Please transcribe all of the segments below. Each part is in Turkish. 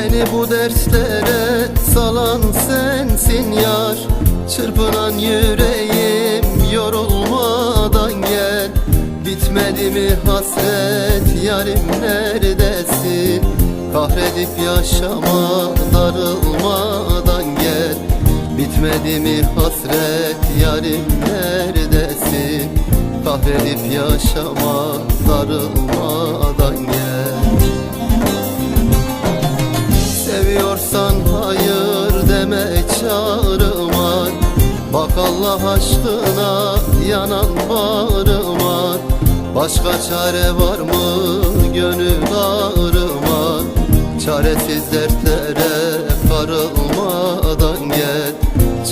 Beni bu derslere salan sensin yar. Çırpınan yüreğim yorulmadan gel. Bitmedi mi hasret yarim neredesin? Kahredip yaşama darılmadan gel. Bitmedi mi hasret yarim neredesin? Kahredip yaşama darılmadan gel Bak Allah aşkına yanan bağrıma Başka çare var mı? Gönül ağrıma Çaresiz dertlere karılmadan gel.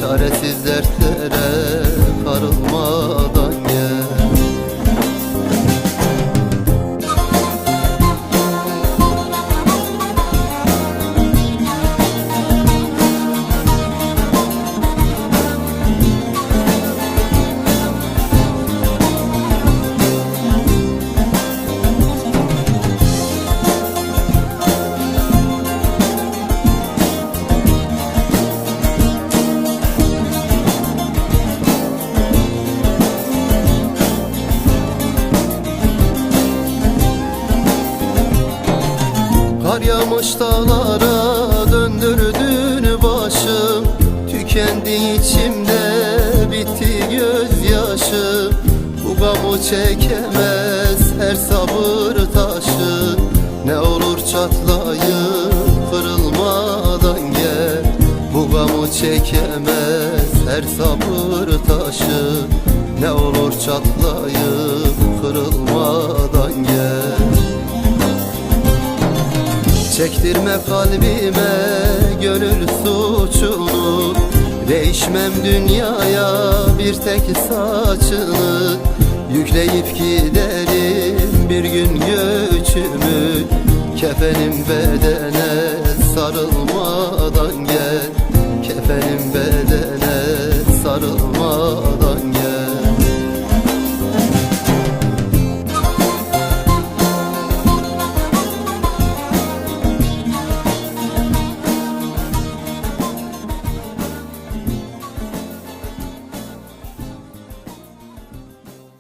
Çaresiz dertlere karılmadan Kar yağmış dağlara döndürdün başım. Tükendi içimde bitti gözyaşım Bu gamı çekemez her sabır taşı. Ne olur çatlayıp kırılmadan gel. Bu gamı çekemez her sabır taşı. Ne olur çatlayıp kırılmadan Getirme kalbime gönül suçunu. Değişmem dünyaya bir tek saçını. Yükleyip giderim bir gün göçümü. Kefenim bedene sarılmadan gel. Kefenim bedene sarılmadan